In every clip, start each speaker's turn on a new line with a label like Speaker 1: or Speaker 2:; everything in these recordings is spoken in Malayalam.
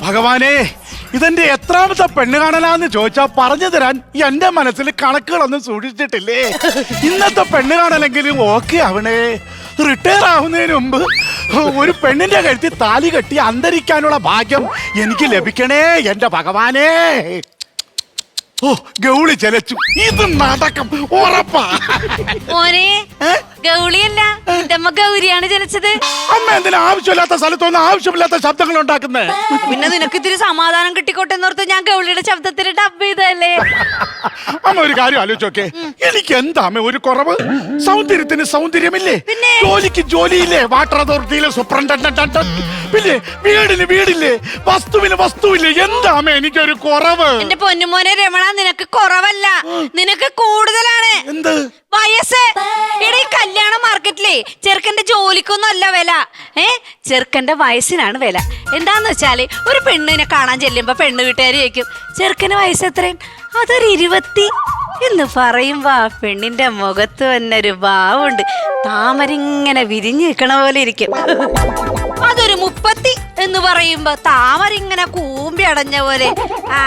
Speaker 1: ഭഗവാനെ ഇതെന്റെ എത്രാമത്തെ പെണ്ണ് കാണലാന്ന് ചോദിച്ചാ പറഞ്ഞു തരാൻ എന്റെ മനസ്സിൽ കണക്കുകളൊന്നും സൂക്ഷിച്ചിട്ടില്ലേ? ഇന്നത്തെ പെണ്ണ് കാണലെങ്കിലും ഓക്കെ ആവണേ റിട്ടയർ ആവുന്നതിന് മുമ്പ് ഒരു പെണ്ണിന്റെ കഴുത്തിൽ താലി കെട്ടി അന്തരിക്കാനുള്ള ഭാഗ്യം എനിക്ക് ലഭിക്കണേ എന്റെ ഭഗവാനെ. ഓ ഗൗളി ചെലച്ചു ഇത് നടക്കം ഉറപ്പാ?
Speaker 2: ഗൗളിയല്ല ഇതമ്മ ഗൗരിയാണ് ജനിച്ചത്.
Speaker 1: അമ്മ എന്തിനാ ആവശ്യമില്ലാത്ത സ്ഥലത്തൊന്നും ആവശ്യമില്ലാത്ത ശബ്ദങ്ങൾ ഉണ്ടാക്കുന്നത്
Speaker 2: പിന്നെ നിനക്ക് ഇത്തിരി സമാധാനം കിട്ടിക്കോട്ടെ എന്നോർത്ത് ഞാൻ ഗൗളിയുടെ ശബ്ദത്തിൽ ഡബ് ചെയ്തല്ലേ
Speaker 1: അമ്മ ഒരു കാര്യം ആലോചിച്ചോക്കെ എനിക്ക് എന്താ അമ്മ ഒരു കുറവ്? സൗന്ദര്യത്തിന് സൗന്ദര്യമില്ലേ?
Speaker 2: പിന്നെ?
Speaker 1: ജോലിക്ക് ജോലിയില്ലേ? വാട്ടർ അതോറിറ്റിയിലെ സൂപ്രണ്ടന്റ് പിന്നെ വീടിന് വീടില്ലേ? വസ്തുവിന് വസ്തുവില്ലേ? എന്താ അമ്മ എനിക്കൊരു കുറവ്?
Speaker 2: എന്റെ പൊന്നുമോനെ രമണ നിനക്ക് കുറവല്ല. നിനക്ക് കൂടുതലാണ്.
Speaker 1: എന്ത്?
Speaker 2: വയസ്സ്? എടീ കല്യാണ മാർക്കറ്റിലേ ചെറുക്കന്റെ ജോലിക്കൊന്നും അല്ല വില. ഏ? ചെറുക്കന്റെ വയസ്സിനാണ് വില. എന്താന്ന് വെച്ചാൽ ഒരു പെണ്ണിനെ കാണാൻ ചെല്ലുമ്പോ പെണ്ണ് വീട്ടുകാർ ചോദിക്കും ചെറുക്കന്റെ വയസ്സ് എത്രയും? അതൊരു ഇരുപത്തി. എന്ന് പറയുമ്പോ പെണ്ണിന്റെ മുഖത്ത് തന്നെ ഒരു ഭാവമുണ്ട് താമരിങ്ങനെ വിരിഞ്ഞു നിൽക്കണ പോലെ ഇരിക്കും. അതൊരു മുപ്പത്തി എന്ന് പറയുമ്പോ താമരിങ്ങനെ കൂമ്പി അടഞ്ഞ പോലെ. ആ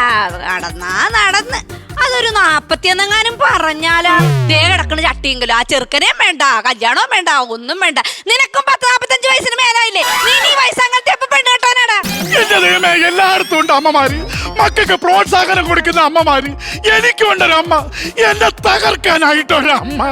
Speaker 2: നടന്നാ നടന്ന്. അതൊരു നാപ്പത്തി എന്നെങ്ങാനും പറഞ്ഞാലാ. ദേ കിടക്കണ ചട്ടിയെങ്കിലും ആ ചെറുക്കനെയും വേണ്ട കല്യാണവും വേണ്ട ഒന്നും വേണ്ട. നിനക്കും പത്ത് നാപ്പത്തഞ്ച് വയസ്സിന് മേലായില്ലേ? നീ നീ വയസ്സങ്ങനത്തെ എപ്പോ പെണ്ണ് കെട്ടാനാടാ?
Speaker 1: എന്റെ ദൈവമേ എല്ലായിടത്തും ഉണ്ട് അമ്മമാര്. മക്കൾക്ക് പ്രോത്സാഹനം കൊടുക്കുന്ന അമ്മമാര്. എനിക്കുണ്ടൊരു അമ്മ. എന്നെ തകർക്കാനായിട്ടൊരു അമ്മ.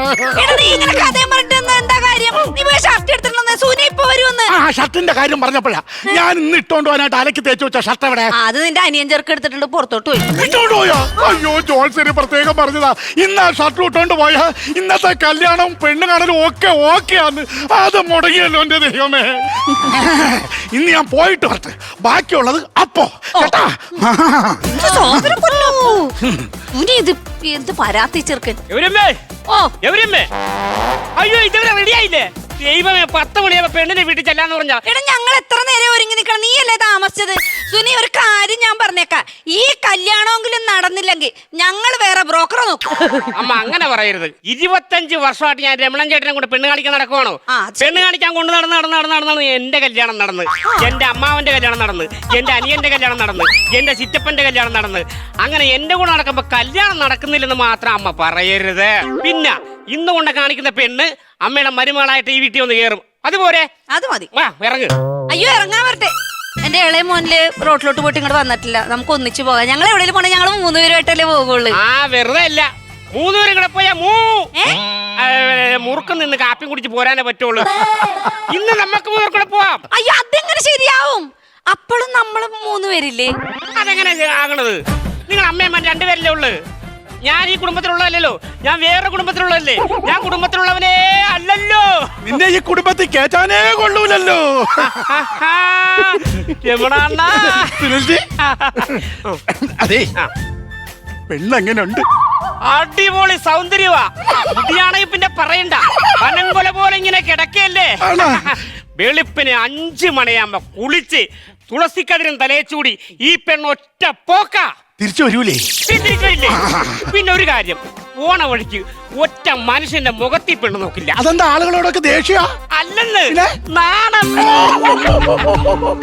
Speaker 2: എടാ നീ ഇങ്ങനെ കഥയും പറഞ്ഞിട്ട് എന്താ- കാര്യം? നീ പോയി ഷർട്ട് എടുത്തിട്ടുണ്ടെന്ന് സൂര്യ വരുമെന്ന്.
Speaker 1: ആ ഷർട്ടിന്റെ കാര്യം പറഞ്ഞപ്പോഴാ. ഞാൻ ഇന്ന് ഇട്ടോണ്ട് പോകാനായിട്ട് അലക്കി തേച്ചു വെച്ച ഷർട്ട് എവിടെ?
Speaker 2: അത് നിന്റെ അനിയൻ ചെറുക്ക് എടുത്തിട്ടുണ്ട് പുറത്തോട്ട് പോയി.
Speaker 1: ഇട്ടോണ്ട് പോയോ? അയ്യോ ജോൾസരി പ്രത്യേകം പറഞ്ഞതാ. ഇന്ന് ആ ഷർട്ട് ഇട്ടോണ്ട് പോയ? ഇന്നത്തെ കല്യാണം പെണ്ണ് കാണലും ഒക്കെ ആണ്. അത് മുടങ്ങിയല്ലോ എന്റെ ദൈവമേ. ഇന്ന് ഞാൻ പോയിട്ട് വരട്ടെ. ബാക്കിയുള്ളത് അപ്പോ. കേട്ടാ?
Speaker 2: ഇത് എന്ത് പരാത്തി ചെറുക്കൻ?
Speaker 3: എവരമ്മേ?
Speaker 2: ഓ.
Speaker 3: എവരമ്മേ? അയ്യോ ഇതുവരെ റെഡിയായില്ലേ ദൈവമേ പത്ത് മണിയാവുമ്പോ പെണ്ണിന്റെ വീട്ടിൽ ചെല്ലാന്ന് പറഞ്ഞാ.
Speaker 2: എടാ ഞങ്ങൾ എത്ര നേരം ഒരുങ്ങി നിൽക്കണം? നീയല്ലേ താമസിച്ചത്? സുനി ഒരു കാര്യം ഞാൻ പറഞ്ഞേക്കാം. ഈ കല്യാണമെങ്കിലും നടന്നില്ലെങ്കിൽ ഞങ്ങൾ വേറെ ബ്രോക്കറെ നോക്കും.
Speaker 3: അമ്മ അങ്ങനെ പറയരുത്. ഇരുപത്തഞ്ച് വർഷമായിട്ട് ഞാൻ രമണൻ ചേട്ടനെ കൂടെ പെണ്ണ് കാണിക്കാൻ നടക്കുവാണോ?
Speaker 2: ആ, അത്
Speaker 3: പെണ്ണ് കാണിക്കാൻ കൊണ്ട് നടന്ന് നടന്ന് നടന്ന് നടന്നാണ് എന്റെ കല്യാണം നടന്ന്. എന്റെ അമ്മാവന്റെ കല്യാണം നടന്ന്. എന്റെ അനിയന്റെ കല്യാണം നടന്ന്. എന്റെ ചിറ്റപ്പന്റെ കല്യാണം നടന്ന്. അങ്ങനെ എന്റെ കൂടെ നടക്കുമ്പോ കല്യാണം നടക്കുന്നില്ലെന്ന് മാത്രം അമ്മ പറയരുത്. പിന്നെ ഇന്ന് കൊണ്ട് കാണിക്കുന്ന പെണ്ണ് അമ്മയുടെ മരുമകളായിട്ട് ഈ വീട്ടിൽ ഒന്ന് കയറും അതുപോലെ
Speaker 2: അത് മതി.
Speaker 3: വാ ഇറങ്ങ്.
Speaker 2: അയ്യോ ഇറങ്ങാൻ വരട്ടെ. എന്റെ ഇളയ മോനിൽ റോട്ടിലോട്ട് പോയിട്ട് ഇങ്ങോട്ട് വന്നിട്ടില്ല. നമുക്ക് ഒന്നിച്ചു പോകാം. ഞങ്ങൾ എവിടെയും പോണേ ഞങ്ങൾ മൂന്ന് പേരുമായിട്ടല്ലേ പോകുള്ളൂ
Speaker 3: ആ വെറുതെ അല്ല. മൂന്നുപേരും കൂടെ പോയാ മൂ. മുറുക്കം നിന്ന് കാപ്പി കുടിച്ച് പോരാനേ പറ്റുള്ളൂ. ഇന്ന് നമുക്ക് മൂന്ന് കൂടെ പോവാം.
Speaker 2: അയ്യോ അതെങ്ങനെ ശരിയാവും? അപ്പോഴും നമ്മൾ മൂന്ന് പേരില്ലേ?
Speaker 3: അതെങ്ങനെ ആകണത്? നിങ്ങൾ അമ്മയമ്മ രണ്ടുപേരല്ലേ ഉള്ളു. ഞാൻ ഈ കുടുംബത്തിലുള്ളതല്ലോ ഞാൻ വേറെ കുടുംബത്തിലുള്ളതല്ലേ. ഞാൻ കുടുംബത്തിലുള്ളവനേ അല്ലല്ലോ.
Speaker 1: നിന്നെ ഈ കുടുംബത്തിൽ കേറ്റാനേ കൊള്ളൂലല്ലോ. സുനിൽജി? അതെ.
Speaker 3: ആ.
Speaker 1: പെണ്ണെങ്ങനുണ്ട്.
Speaker 3: അടിപൊളി സൗന്ദര്യവാ. പിന്നെ പറയണ്ട. പനങ്കൊല പോലെ ഇങ്ങനെ കിടക്കയല്ലേ? വെളുപ്പിന് അഞ്ചു മണിയാകുമ്പോ കുളിച്ച് തുളസിക്കതിരും തലയച്ചൂടി ഈ പെണ്ണ് ഒറ്റ പോക്ക.
Speaker 1: തിരിച്ചു വരൂലേ
Speaker 3: പിന്നെ ഒരു കാര്യം. ഓണ വഴിക്ക് ഒറ്റ മനുഷ്യന്റെ മുഖത്തിൽ പെണ്ണ് നോക്കില്ല.
Speaker 1: അതെന്താ ആളുകളോടൊക്കെ ദേഷ്യ?
Speaker 3: അല്ലെന്ന്.
Speaker 1: പിന്നെ?
Speaker 3: നാണം.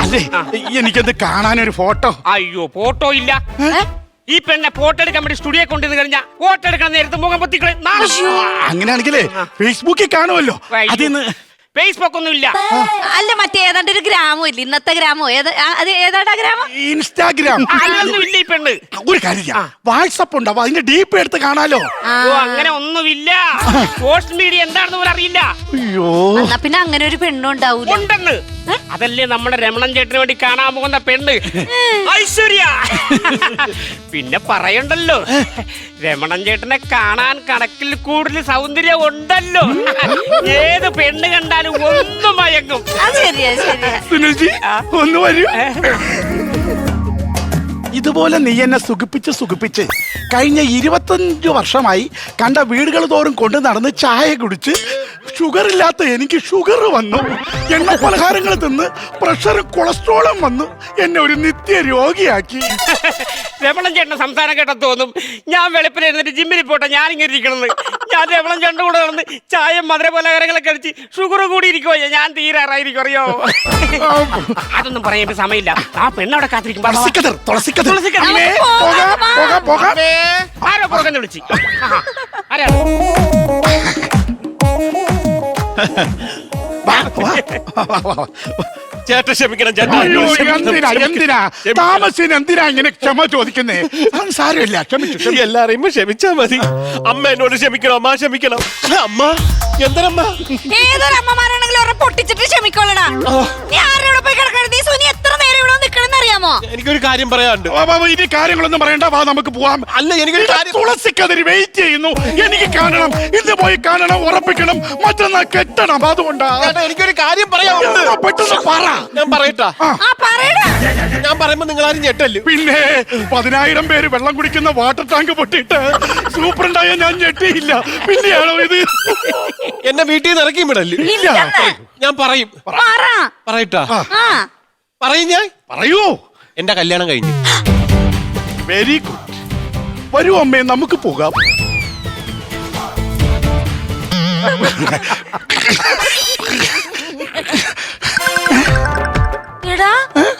Speaker 1: അല്ലേ? എനിക്കത് കാണാനൊരു ഫോട്ടോ?
Speaker 3: അയ്യോ ഫോട്ടോ ഇല്ല. ഈ പെണ്ണെ ഫോട്ടോ എടുക്കാൻ വേണ്ടി സ്റ്റുഡിയോ കൊണ്ടുവന്ന് കഴിഞ്ഞാൽ ഫോട്ടോ എടുക്കാൻ നേരത്തെ മുഖം പൊത്തിക്കളെ
Speaker 1: അങ്ങനെയാണെങ്കിലേ ഫേസ്ബുക്കിൽ കാണുമല്ലോ. അതിന്ന്
Speaker 3: ഫേസ്ബുക്ക് ഒന്നും ഇല്ല
Speaker 2: അല്ല മറ്റേ ഏതാണ്ട് ഒരു ഗ്രാമം ഇല്ല? ഇന്നത്തെ ഗ്രാമോ. ഏത് ആ, അത് ഏതാണ്ടാ ഗ്രാമം?
Speaker 1: ഇൻസ്റ്റാഗ്രാം
Speaker 3: ഇല്ല ഈ പെണ്ണ്.
Speaker 1: ഒരു കാര്യം വാട്സപ്പ് ഉണ്ടാവും അതിന്റെ ഡീപ്പ് എടുത്ത് കാണാലോ.
Speaker 3: ഓ അങ്ങനെ ഒന്നുമില്ല. സോഷ്യൽ മീഡിയ എന്താണെന്ന് പോലും അറിയില്ല.
Speaker 1: അയ്യോ.
Speaker 2: എന്നാ പിന്നെ അങ്ങനെ ഒരു പെണ്ണുണ്ടാവൂ
Speaker 3: ഉണ്ടെന്ന്. അതല്ലേ നമ്മുടെ രമണൻ ചേട്ടന് വേണ്ടി കാണാൻ പോകുന്ന പെണ്ണ്? ഐശ്വര്യ. പിന്നെ പറയണ്ടല്ലോ. രമണൻ ചേട്ടനെ കാണാൻ കണക്കിൽ കൂടുതൽ സൗന്ദര്യം ഉണ്ടല്ലോ. ഏത് പെണ്ണ് കണ്ടാലും ഒന്ന് മയങ്ങും.
Speaker 1: ഒന്ന് വരൂ. ഇതുപോലെ നീ എന്നെ സുഖിപ്പിച്ച് സുഖിപ്പിച്ച് കഴിഞ്ഞ ഇരുപത്തഞ്ചു വർഷമായി കണ്ട വീടുകൾ തോറും കൊണ്ട് നടന്ന് ചായ കുടിച്ച് ഷുഗർ ഇല്ലാത്ത എനിക്ക് ഷുഗർ വന്നു. എണ്ണ പലഹാരങ്ങൾ തിന്ന് പ്രഷർ കൊളസ്ട്രോളും വന്നു. എന്നെ ഒരു നിത്യ രോഗിയാക്കി.
Speaker 3: രമണൻ ചേട്ടൻ സംസാരം കേട്ട തോന്നും. ഞാൻ വെളുപ്പിന് എഴുന്നിട്ട് ജിമ്മിൽ പോട്ടെ ഞാൻ ഇങ്ങനെ ഇരിക്കണമെന്ന് ഞാൻ രമണൻ ചേട്ടൻ കൂടെ നടന്ന് ചായ മധുര പലഹാരങ്ങളൊക്കെ അടിച്ച് ഷുഗർ കൂടി ഇരിക്കുവോ ഞാൻ തീരാറായിരിക്കും അറിയോ? അതൊന്നും പറയാൻ സമയമില്ല. ആ പെണ്ണവിടെ കാത്തിരിക്കും ആരോ പുറകെന്ന് വിളിച്ച്? തുളസിക്കതിർ
Speaker 1: വാ, വാ, വാ, വാ, വാ.
Speaker 4: ചേട്ടൻ ക്ഷമിക്കണം ചേട്ടാ
Speaker 1: അയ്യോ,
Speaker 4: ക്ഷമിക്കണം,
Speaker 1: എന്തിനാ
Speaker 4: ക്ഷമിക്കണം.
Speaker 1: എന്തിനാ? താമസിന് എന്തിനാ ഇങ്ങനെ ക്ഷമ ചോദിക്കുന്നേ? അത് സാരമില്ല ക്ഷമിച്ചു ക്ഷമിച്ചു.
Speaker 4: എല്ലാരെയും ക്ഷമിച്ചാ മതി. അമ്മ എന്നോട് ക്ഷമിക്കണം അമ്മ ക്ഷമിക്കണം. അമ്മ എന്തരമ്മ?
Speaker 2: ഏതൊരു അമ്മമാരാണെങ്കിലും അവരെ പൊട്ടിച്ചിട്ട് ക്ഷമിക്കോളടാ. നീ ആരോടെ പോയി കിടക്കരുത് നീ സുനി എത്ര നേരം ഇവിടെ നിൽക്കണമെന്ന് അറിയാമോ
Speaker 4: എനിക്കൊരു കാര്യം പറയാനുണ്ട്.
Speaker 1: വാ, വാ, വാ, ഇനി കാര്യങ്ങളൊന്നും പറയണ്ട. വാ നമുക്ക് പോവാം.
Speaker 4: അല്ല എനിക്ക് കാര്യം
Speaker 1: തുളസിക്കതിരി വെയിറ്റ് ചെയ്യുന്നു. എനിക്ക് കാണണം. ഇന്ന് പോയി കാണണം ഉറപ്പിക്കണം. മറ്റന്നാ കെട്ടണം. അതുകൊണ്ടാ
Speaker 4: ചേട്ടാ എനിക്കൊരു കാര്യം പറയാനുണ്ട്.
Speaker 1: ആ, പെട്ടെന്ന് പറ.
Speaker 4: ഞാൻ പറയട്ടാ.
Speaker 2: ആ. പറയടാ.
Speaker 4: ഞാൻ പറയുമ്പോ നിങ്ങൾ ആരും ഞെട്ടല്ലേ?
Speaker 1: പിന്നെ പതിനായിരം പേര് വെള്ളം കുടിക്കുന്ന വാട്ടർ ടാങ്ക് പൊട്ടിയിട്ട് സൂപ്രണ്ടായ ഞാൻ ഞെട്ടിയില്ല. പിന്നെയാണോ ഇത്?
Speaker 4: എന്നെ വീട്ടിൽ നിന്ന് ഇറക്കി വിടല്ലേ?
Speaker 2: ഇല്ലെന്ന്.
Speaker 4: ഞാൻ പറയും.
Speaker 2: പറ.
Speaker 4: പറയട്ടാ.
Speaker 2: ആ.
Speaker 4: പറയും ഞാൻ?
Speaker 1: പറയൂ.
Speaker 4: എന്റെ കല്യാണം കഴിഞ്ഞു.
Speaker 1: വെരി ഗുഡ് വരൂ അമ്മേ നമുക്ക് പോകാം.
Speaker 2: എടാ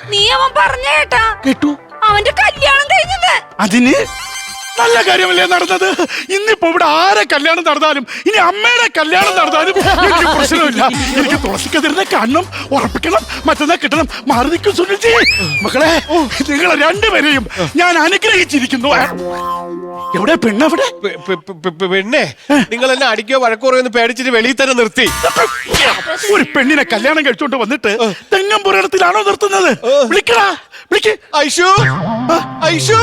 Speaker 2: നീ അവൻ പറഞ്ഞേട്ടാ കേട്ടു. അവന്റെ കല്യാണം കഴിഞ്ഞത്.
Speaker 1: അതിന്? നല്ല കാര്യമല്ലേ നടന്നത്? ഇന്നിപ്പോ ഇവിടെ ആരെ കല്യാണം നടന്നാലും ഇനി അമ്മയുടെ കല്യാണം നടന്നാലും എനിക്ക് പ്രശ്നമില്ല. എനിക്ക് തുളസിക്കതിരുന്ന കണ്ണും ഉറപ്പിക്കണം മറ്റന്നാ കിട്ടണം. മാറി നിൽക്കും സുനിൽജി. മക്കളെ നിങ്ങളെ രണ്ടുപേരെയും ഞാൻ അനുഗ്രഹിച്ചിരിക്കുന്നു. എവിടെ പെണ്ണവിടെ
Speaker 4: പെണ്ണെ നിങ്ങൾ എന്നെ അടിക്കോ വഴക്കോറോ എന്ന് പേടിച്ചിട്ട് വെളിയിൽ തന്നെ നിർത്തി.
Speaker 1: ഒരു പെണ്ണിനെ കല്യാണം കഴിച്ചോണ്ട് വന്നിട്ട് തെങ്ങമ്പുരത്തിലാണോ നിർത്തുന്നത്? വിളിക്കടാ വിളിക്ക്.
Speaker 4: ഐഷു ഐഷു.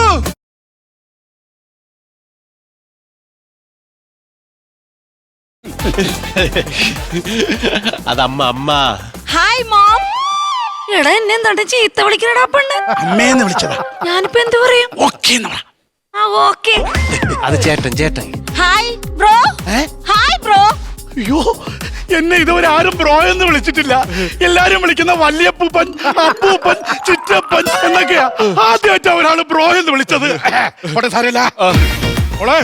Speaker 4: അതമ്മ അമ്മ.
Speaker 2: ഹായ് മോം എടാ എന്നെ എന്താ ചീത്ത വിളിക്കണടാ പെണ്ണ്?
Speaker 1: അമ്മേന്ന് വിളിച്ചതാ.
Speaker 2: ഞാനിപ്പോ എന്ത് പറയും?
Speaker 1: ഓക്കേ
Speaker 2: ആ ഓക്കേ
Speaker 4: അത് ചേട്ടൻ ചേട്ടൻ.
Speaker 2: Hi bro? ഹായ് ബ്രോ
Speaker 1: അയ്യോ എന്നെ ഇതുവരെ ആരും ബ്രോ എന്ന് വിളിച്ചിട്ടില്ല. എല്ലാരും വിളിക്കുന്ന വല്യപ്പൂപ്പൻ അപ്പൂപ്പൻ ചുറ്റപ്പൻ എന്നൊക്കെയാ. ആദ്യമായിട്ടാ ഒരാൾ ബ്രോ എന്ന് വിളിച്ചത്. മോളെ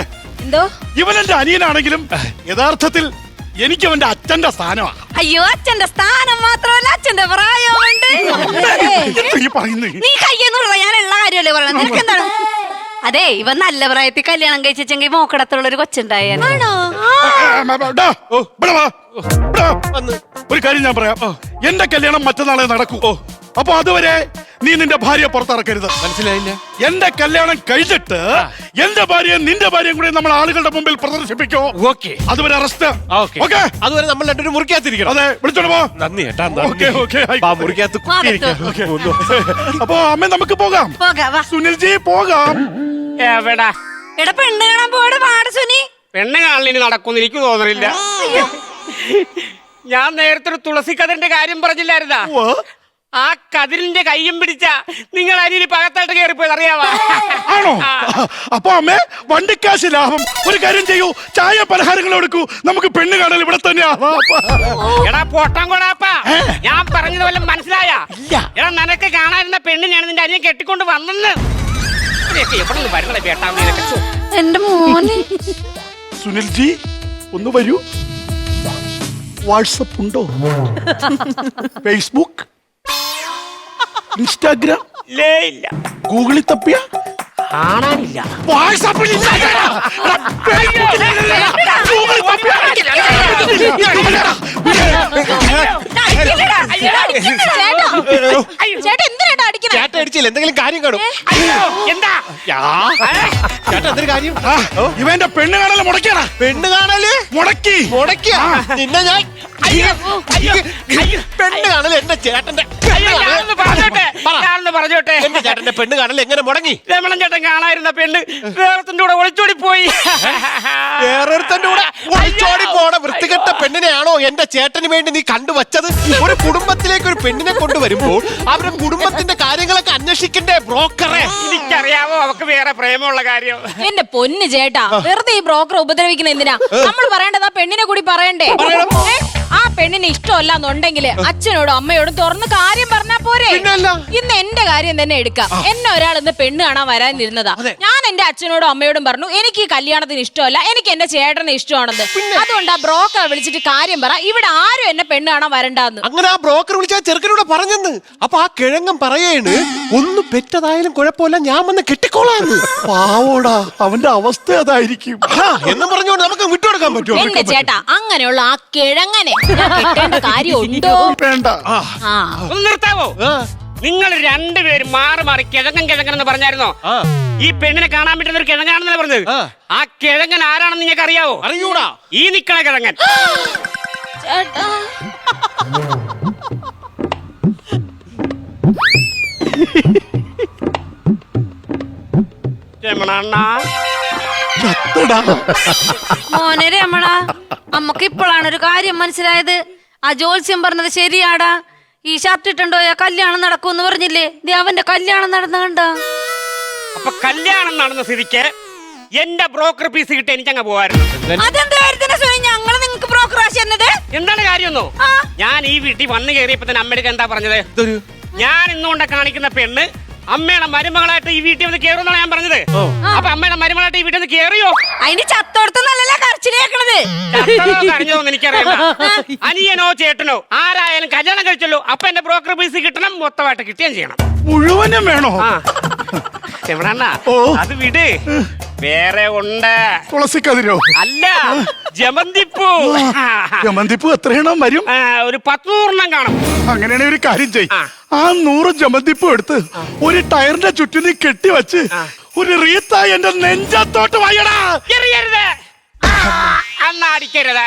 Speaker 2: എന്തോ?
Speaker 1: ഇവൻ എന്റെ അനിയനാണെങ്കിലും യഥാർത്ഥത്തിൽ എനിക്ക് അവന്റെ അച്ഛന്റെ സ്ഥാനമാണ്.
Speaker 2: അയ്യോ അച്ഛന്റെ സ്ഥാനം മാത്രമല്ല അച്ഛന്റെ പ്രായമുണ്ട്
Speaker 1: ഈ പറയുന്നത്
Speaker 2: നീ കയ്യെന്നുള്ള ഞാൻ ഉള്ള കാര്യമല്ലേ പറയണത് നിനക്ക് എന്താണ് അതെ ഇവൻ നല്ല പ്രായത്തിൽ കല്യാണം കഴിച്ചെങ്കിൽ മോക്കടത്തുള്ള ഒരു കൊച്ചുണ്ടായോ
Speaker 4: വന്ന്.
Speaker 1: ഒരു കാര്യം ഞാൻ പറയാം. എന്റെ കല്യാണം മറ്റന്നാളെ നടക്കൂ. ഓ. അപ്പൊ അതുവരെ നീ നിന്റെ ഭാര്യയെ പുറത്തിറക്കരുത്.
Speaker 4: മനസ്സിലായില്ല?
Speaker 1: എന്റെ കല്യാണം കഴിഞ്ഞിട്ട് എന്റെ ഭാര്യയും നിന്റെ ഭാര്യയും കൂടി നമ്മൾ ആളുകളുടെ മുമ്പിൽ പ്രദർശിപ്പിക്കോ.
Speaker 4: ഓക്കെ.
Speaker 1: അതുവരെ അറസ്റ്റ്
Speaker 4: ഓക്കെ.
Speaker 1: ഓക്കെ?
Speaker 4: അതുവരെ നമ്മൾ രണ്ടുപേരും മുറിക്കാത്തിരിക്കണം
Speaker 1: അതെ വിളിച്ചോണ്ട് പോ.
Speaker 4: നന്ദി ഏട്ടാ
Speaker 1: ഓക്കേ, ഓക്കേ,
Speaker 4: മുറിക്കകത്ത് കുത്തിയിരിക്കാം.
Speaker 1: അപ്പൊ അമ്മ നമുക്ക് പോകാം.
Speaker 2: പോകാ വാ.
Speaker 1: സുനിൽജി പോകാം.
Speaker 3: എവിടാ?
Speaker 2: എടാ പെണ്ണ് കാണാൻ പോടെ പാട സുനി.
Speaker 3: പെണ്ണ് കാണലിന് നടക്കുമെന്ന് എനിക്ക് തോന്നുന്നില്ല ഞാൻ നേരത്തെ ഒരു തുളസി കഥന്റെ കാര്യം പറഞ്ഞില്ലായിരുന്നാ? ആ കതിരിന്റെ കയ്യും പിടിച്ച നിങ്ങൾ അരി പകത്തായിട്ട് കയറിപ്പോയത് അറിയാവാ?
Speaker 1: ആണോ? അപ്പൊ അമ്മേ വണ്ടിക്കാശ് ലാഭം. ഒരു കാര്യം ചെയ്യൂ. ചായ പലഹാരങ്ങൾ എടുക്കൂ. നമുക്ക് പെണ്ണ് കാണൽ ഇവിടെ തന്നെ ആവാം
Speaker 3: എടാ പൊട്ടം കൊടാപ്പാ. ഞാൻ പറഞ്ഞത് വല്ല മനസ്സിലായ?
Speaker 1: ഇല്ല.
Speaker 3: എടാ നിനക്ക് കാണാനിരുന്ന പെണ്ണിനെയാണ് നിന്റെ അനിയൻ കെട്ടിക്കൊണ്ട് വന്നെന്ന്. എവിടെ പേട്ടാ
Speaker 2: എന്റെ മോനെ.
Speaker 1: സുനിൽജി ഒന്ന് വരൂ. വാട്സപ്പ് ഉണ്ടോ ഫേസ്ബുക്ക് ഇൻസ്റ്റാഗ്രാം
Speaker 3: ഇല്ല
Speaker 1: ഗൂഗിളിൽ തപ്പിയ
Speaker 3: കാണാനില്ല.
Speaker 1: ഗൂഗിളിൽ തപ്പിയ
Speaker 2: ചേട്ടാ എന്തിനാ അടിക്കണേ?
Speaker 4: ചേട്ടൻ അടിച്ചില്ല. എന്തെങ്കിലും കാര്യം കാണും.
Speaker 3: അയ്യോ, എന്താ?
Speaker 4: യാ. ചേട്ടാ എന്തൊരു കാര്യം?
Speaker 1: ആ, ഇവന്റെ പെണ്ണ് കാണൽ മുടക്കിയടാ.
Speaker 4: പെണ്ണ് കാണൽ?
Speaker 1: മുടക്കി.
Speaker 4: മുടക്കിയ? നിന്നെ ഞാൻ
Speaker 3: അയ്യോ, അയ്യോ, അയ്യോ.
Speaker 4: പെണ്ണ് കാണൽ എന്റെ ചേട്ടന്റെ
Speaker 3: അയ്യോ, ഞാനൊന്ന് പറഞ്ഞോട്ടെ?
Speaker 4: പറ.
Speaker 3: ഞാനൊന്ന് പറഞ്ഞോട്ടെ?
Speaker 4: എന്റെ ചേട്ടന്റെ പെണ്ണ് കാണൽ എങ്ങനെ മുടങ്ങി?
Speaker 3: രമണൻ ചേട്ടൻ കാണായിരുന്ന പെണ്ണ് വേറത്തിന്റെ കൂടെ ഒളിച്ചോടി പോയി.
Speaker 4: വേറൊരുത്തന്റെ കൂടെ ഒളിച്ചോടി പോണ വൃത്തികെട്ട പെണ്ണിനെയാണോ എന്റെ ചേട്ടന് വേണ്ടി നീ കണ്ടുവച്ചത്? ഒരു കുടുംബത്തിലേക്ക് ഒരു പെണ്ണിനെ കൊണ്ടുവരുമ്പോൾ അവരുടെ കുടുംബത്തിന്റെ കാര്യങ്ങളൊക്കെ അന്വേഷിക്കണ്ടേ ബ്രോക്കറെ?
Speaker 3: എനിക്കറിയാമോ അവക്ക് വേറെ പ്രേമമുള്ള കാര്യം.
Speaker 5: എന്റെ പൊന്ന് ചേട്ടാ വെറുതെ ഈ ബ്രോക്കറെ ഉപദ്രവിക്കുന്ന എന്തിനാ? നമ്മൾ പറയേണ്ടത് ആ പെണ്ണിനെ കൂടി പറയണ്ടേ? ഏ? ആ പെണ്ണിന് ഇഷ്ടമല്ല എന്നുണ്ടെങ്കിൽ അച്ഛനോടും അമ്മയോടും തുറന്ന് കാര്യം പറഞ്ഞാ പോരെ.
Speaker 4: പിന്നല്ല.
Speaker 5: ഇന്ന് എന്റെ കാര്യം തന്നെ എടുക്കാം. എന്നെ ഒരാൾ ഇന്ന് പെണ്ണ് കാണാൻ വരാനിരുന്നതാ. ഞാൻ എന്റെ അച്ഛനോടും അമ്മയോടും പറഞ്ഞു എനിക്ക് ഈ കല്യാണത്തിന് ഇഷ്ടമല്ല എനിക്ക് എന്റെ ചേട്ടനെ ഇഷ്ടമാണെന്ന്. അതുകൊണ്ട് ആ ബ്രോക്കറെ വിളിച്ചിട്ട് കാര്യം പറ. ഇവിടെ ആരും എന്നെ പെണ്ണ് കാണാൻ വരണ്ടാന്ന്.
Speaker 4: അങ്ങനെ ആ ബ്രോക്കർ വിളിച്ച ആ ചെറുക്കനോട് പറഞ്ഞെന്ന്. അപ്പൊ ആ കിഴങ്ങൻ പറയേണ് ഒന്ന് പെറ്റതായാലും കുഴപ്പമില്ല ഞാൻ വന്ന് കെട്ടിക്കോളാന്ന്.
Speaker 1: പാവോടാ അവന്റെ അവസ്ഥ അതായിരിക്കും.
Speaker 4: ആ, എന്നും പറഞ്ഞുകൊണ്ട് നമുക്ക് വിട്ടുകൊടുക്കാൻ പറ്റുമോ?
Speaker 5: എന്റെ ചേട്ടാ അങ്ങനെയുള്ള ആ കിഴങ്ങനെ ഞാൻ കെട്ടേണ്ട കാര്യം ഉണ്ടോ
Speaker 1: വേണ്ട.
Speaker 5: ആ.
Speaker 3: ഒന്ന് നിർത്താവോ?
Speaker 4: ആ,
Speaker 3: നിങ്ങൾ രണ്ടുപേരും മാറി മാറി കിഴങ്ങൻ കിഴങ്ങൻ എന്ന് പറഞ്ഞായിരുന്നോ? ഈ പെണ്ണിനെ കാണാൻ പറ്റുന്ന ഒരു കിഴങ്ങാണെന്നല്ലേ പറഞ്ഞത്?
Speaker 4: ആ.
Speaker 3: ആ കിഴങ്ങൻ ആരാണെന്ന് നിങ്ങൾക്ക് അറിയാവോ?
Speaker 4: അറിയൂടാ.
Speaker 3: ഈ നിക്കണ കിഴങ്ങൻ.
Speaker 5: ചേട്ടാ.
Speaker 3: രമണണ്ണാ
Speaker 1: ചത്തടാ.
Speaker 2: മോനെ രമണ അമ്മയ്ക്ക് ഇപ്പോഴാണ് ഒരു കാര്യം മനസ്സിലായത്. ആ ജോത്സ്യം പറഞ്ഞത് ശരിയാടാ. ഈ ഷർട്ട് ഇട്ടുണ്ടോയാ കല്യാണം നടക്കൂന്ന് പറഞ്ഞില്ലേ? ദേ അവന്റെ കല്യാണം നടന്ന കണ്ട?
Speaker 3: അപ്പൊ കല്യാണം നടന്ന സ്ഥിതിക്ക് എന്റെ ബ്രോക്കർ പീസ് കിട്ടി പോവായിരുന്നു.
Speaker 2: കാര്യത്തിന് സുനി? ഞങ്ങൾ നിങ്ങൾക്ക് ബ്രോക്കർ ആശി എന്നത്
Speaker 3: എന്താണ് കാര്യമൊന്നോ? ഞാൻ ഈ വീട്ടിൽ വന്നു കയറിയപ്പോ തന്നെ അമ്മയുടെ എന്താ പറഞ്ഞത്? ഞാൻ ഇന്നുകൊണ്ട് കാണിക്കുന്ന പെണ്ണ് അമ്മയുടെ മരുമകളായിട്ട് ഈ വീട്ടിൽ വന്ന് കേറുന്നാണ് ഞാൻ പറഞ്ഞത്. അപ്പൊ അമ്മയുടെ മരുമകളായിട്ട് ഈ വീട്ടിൽ നിന്ന് കയറിയോ
Speaker 2: അതിന് ചത്തോടത്ത് നല്ലല്ല കരച്ചിലേക്കണത്
Speaker 3: അറിഞ്ഞോന്ന് എനിക്കറിയാം അനിയനോ ചേട്ടനോ ആരായാലും കല്യാണം കഴിച്ചല്ലോ അപ്പൊ എന്റെ ബ്രോക്കർ പീസ് കിട്ടണം മൊത്തമായിട്ട് കിട്ടുകയും ചെയ്യണം.
Speaker 1: മുഴുവനും വേണോ? എവിടെ
Speaker 3: അത് വിട്. വേറെ ഉണ്ട്.
Speaker 1: തുളസിക്കതിരോ
Speaker 3: അല്ല ജമന്തിപ്പൂ.
Speaker 1: ജമന്തിപ്പൂ എത്ര എണ്ണം
Speaker 3: വരും ഒരു പത്ത് കാണും.
Speaker 1: അങ്ങനെയാണെങ്കിൽ ഒരു കാര്യം ചെയ്
Speaker 3: ആ.
Speaker 1: നൂറ് ജമന്തിപ്പൂ എടുത്ത് ഒരു ടയറിന്റെ ചുറ്റിനി കെട്ടി വെച്ച് ഒരു റീത്തായി എന്റെ നെഞ്ചത്തോട്ട് വയ്യടാ
Speaker 3: അടിക്കരുത്.